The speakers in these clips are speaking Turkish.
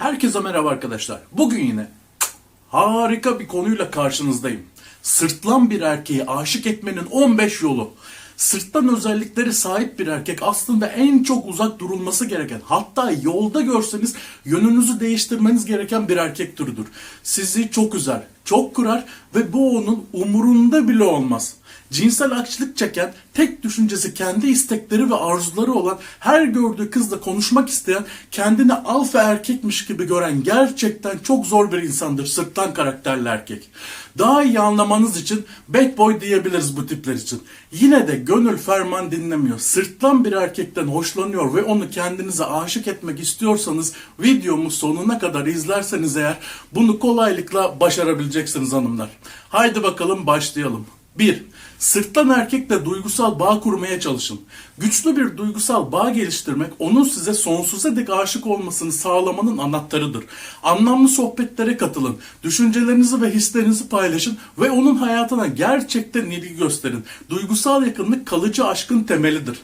Herkese merhaba arkadaşlar. Bugün yine harika bir konuyla karşınızdayım. Sırtlan bir erkeği aşık etmenin 15 yolu. Sırtlan özellikleri sahip bir erkek aslında en çok uzak durulması gereken hatta yolda görseniz yönünüzü değiştirmeniz gereken bir erkek türüdür. Sizi çok üzer, çok kırar ve bu onun umurunda bile olmaz. Cinsel açlık çeken, tek düşüncesi kendi istekleri ve arzuları olan, her gördüğü kızla konuşmak isteyen, kendini alfa erkekmiş gibi gören gerçekten çok zor bir insandır sırtlan karakterli erkek. Daha iyi anlamanız için bad boy diyebiliriz bu tipler için. Yine de gönül ferman dinlemiyor. Sırtlan bir erkekten hoşlanıyor ve onu kendinize aşık etmek istiyorsanız videomu sonuna kadar izlerseniz eğer bunu kolaylıkla başarabileceksiniz hanımlar. Haydi bakalım başlayalım. 1. Sırttan erkekle duygusal bağ kurmaya çalışın. Güçlü bir duygusal bağ geliştirmek onun size sonsuza dek aşık olmasını sağlamanın anahtarıdır. Anlamlı sohbetlere katılın. Düşüncelerinizi ve hislerinizi paylaşın ve onun hayatına gerçekten ilgi gösterin. Duygusal yakınlık kalıcı aşkın temelidir.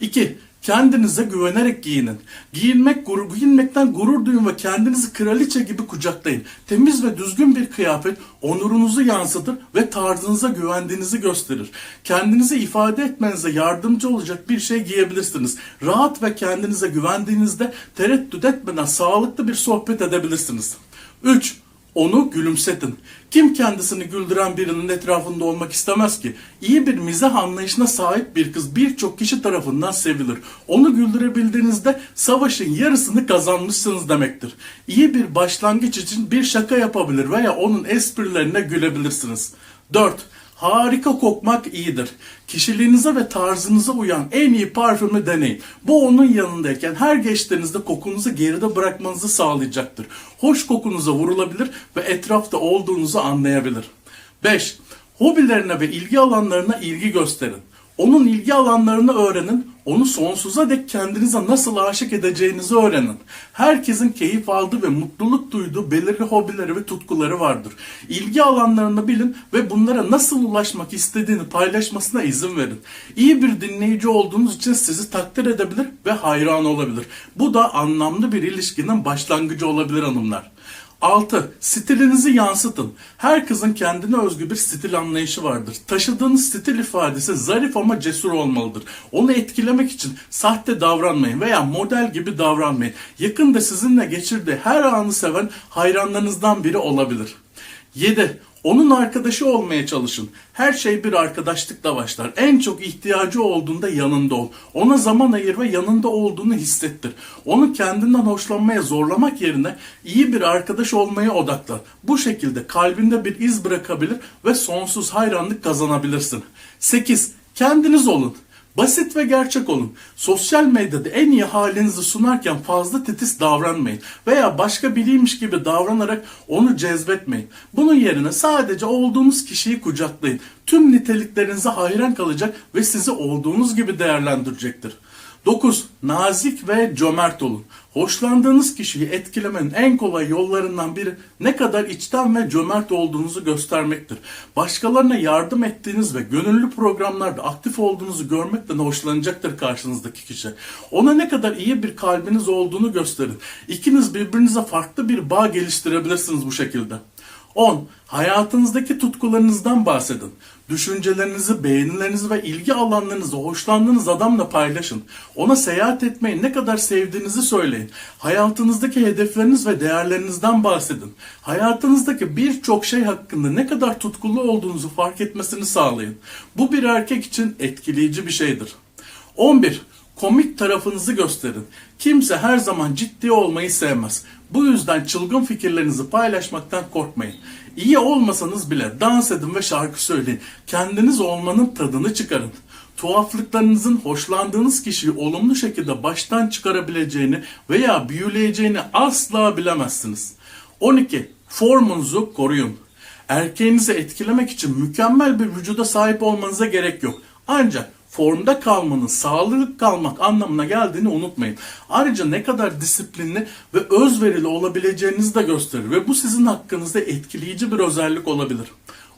2. Kendinize güvenerek giyinin. Giyinmek, gurur, giyinmekten gurur duyun ve kendinizi kraliçe gibi kucaklayın. Temiz ve düzgün bir kıyafet onurunuzu yansıtır ve tarzınıza güvendiğinizi gösterir. Kendinizi ifade etmenize yardımcı olacak bir şey giyebilirsiniz. Rahat ve kendinize güvendiğinizde tereddüt etmeden sağlıklı bir sohbet edebilirsiniz. 3. Onu gülümsetin. Kim kendisini güldüren birinin etrafında olmak istemez ki? İyi bir mizah anlayışına sahip bir kız birçok kişi tarafından sevilir. Onu güldürebildiğinizde savaşın yarısını kazanmışsınız demektir. İyi bir başlangıç için bir şaka yapabilir veya onun esprilerine gülebilirsiniz. 4. Harika kokmak iyidir. Kişiliğinize ve tarzınıza uyan en iyi parfümü deneyin. Bu onun yanındayken her geçtiğinizde kokunuzu geride bırakmanızı sağlayacaktır. Hoş kokunuza vurulabilir ve etrafta olduğunuzu anlayabilir. 5. Hobilerine ve ilgi alanlarına ilgi gösterin. Onun ilgi alanlarını öğrenin, onu sonsuza dek kendinize nasıl aşık edeceğinizi öğrenin. Herkesin keyif aldığı ve mutluluk duyduğu belirli hobileri ve tutkuları vardır. İlgi alanlarını bilin ve bunlara nasıl ulaşmak istediğini paylaşmasına izin verin. İyi bir dinleyici olduğunuz için sizi takdir edebilir ve hayran olabilir. Bu da anlamlı bir ilişkinin başlangıcı olabilir hanımlar. 6. Stilinizi yansıtın. Her kızın kendine özgü bir stil anlayışı vardır. Taşıdığınız stil ifadesi zarif ama cesur olmalıdır. Onu etkilemek için sahte davranmayın veya model gibi davranmayın. Yakında sizinle geçirdiği her anı seven hayranlarınızdan biri olabilir. 7. Onun arkadaşı olmaya çalışın. Her şey bir arkadaşlıkla başlar. En çok ihtiyacı olduğunda yanında ol. Ona zaman ayır ve yanında olduğunu hissettir. Onu kendinden hoşlanmaya zorlamak yerine iyi bir arkadaş olmaya odaklan. Bu şekilde kalbinde bir iz bırakabilir ve sonsuz hayranlık kazanabilirsin. 8. Kendiniz olun. Basit ve gerçek olun. Sosyal medyada en iyi halinizi sunarken fazla titiz davranmayın veya başka biriymiş gibi davranarak onu cezbetmeyin. Bunun yerine sadece olduğunuz kişiyi kucaklayın. Tüm niteliklerinize hayran kalacak ve sizi olduğunuz gibi değerlendirecektir. 9. Nazik ve cömert olun. Hoşlandığınız kişiyi etkilemenin en kolay yollarından biri ne kadar içten ve cömert olduğunuzu göstermektir. Başkalarına yardım ettiğiniz ve gönüllü programlarda aktif olduğunuzu görmekten hoşlanacaktır karşınızdaki kişi. Ona ne kadar iyi bir kalbiniz olduğunu gösterin. İkiniz birbirinize farklı bir bağ geliştirebilirsiniz bu şekilde. 10. Hayatınızdaki tutkularınızdan bahsedin. Düşüncelerinizi, beğenilerinizi ve ilgi alanlarınızı hoşlandığınız adamla paylaşın. Ona seyahat etmeyi ne kadar sevdiğinizi söyleyin. Hayatınızdaki hedefleriniz ve değerlerinizden bahsedin. Hayatınızdaki birçok şey hakkında ne kadar tutkulu olduğunuzu fark etmesini sağlayın. Bu bir erkek için etkileyici bir şeydir. 11. Komik tarafınızı gösterin. Kimse her zaman ciddi olmayı sevmez. Bu yüzden çılgın fikirlerinizi paylaşmaktan korkmayın. İyi olmasanız bile dans edin ve şarkı söyleyin. Kendiniz olmanın tadını çıkarın. Tuhaflıklarınızın hoşlandığınız kişiyi olumlu şekilde baştan çıkarabileceğini veya büyüleyeceğini asla bilemezsiniz. 12. Formunuzu koruyun. Erkeğinizi etkilemek için mükemmel bir vücuda sahip olmanıza gerek yok. Ancak formda kalmanın sağlıklı kalmak anlamına geldiğini unutmayın. Ayrıca ne kadar disiplinli ve özverili olabileceğinizi de gösterir ve bu sizin hakkınızda etkileyici bir özellik olabilir.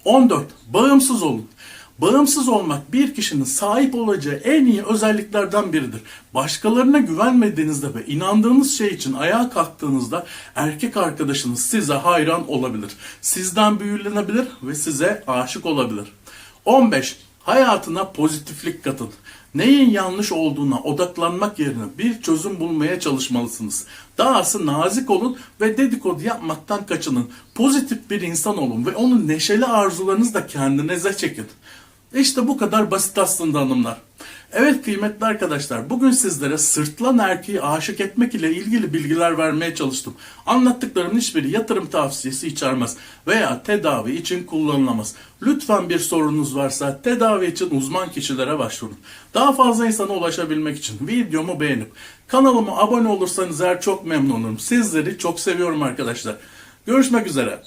14. Bağımsız olun. Bağımsız olmak bir kişinin sahip olacağı en iyi özelliklerden biridir. Başkalarına güvenmediğinizde ve inandığınız şey için ayağa kalktığınızda erkek arkadaşınız size hayran olabilir. Sizden büyülenebilir ve size aşık olabilir. 15. Hayatına pozitiflik katın. Neyin yanlış olduğuna odaklanmak yerine bir çözüm bulmaya çalışmalısınız. Dahası nazik olun ve dedikodu yapmaktan kaçının. Pozitif bir insan olun ve onun neşeli arzularınızı da kendinize çekin. İşte bu kadar basit aslında hanımlar. Evet kıymetli arkadaşlar bugün sizlere sırtlan erkeği aşık etmek ile ilgili bilgiler vermeye çalıştım. Anlattıklarımın hiçbiri yatırım tavsiyesi içermez veya tedavi için kullanılamaz. Lütfen bir sorunuz varsa tedavi için uzman kişilere başvurun. Daha fazla insana ulaşabilmek için videomu beğenip kanalıma abone olursanız eğer çok memnun olurum. Sizleri çok seviyorum arkadaşlar. Görüşmek üzere.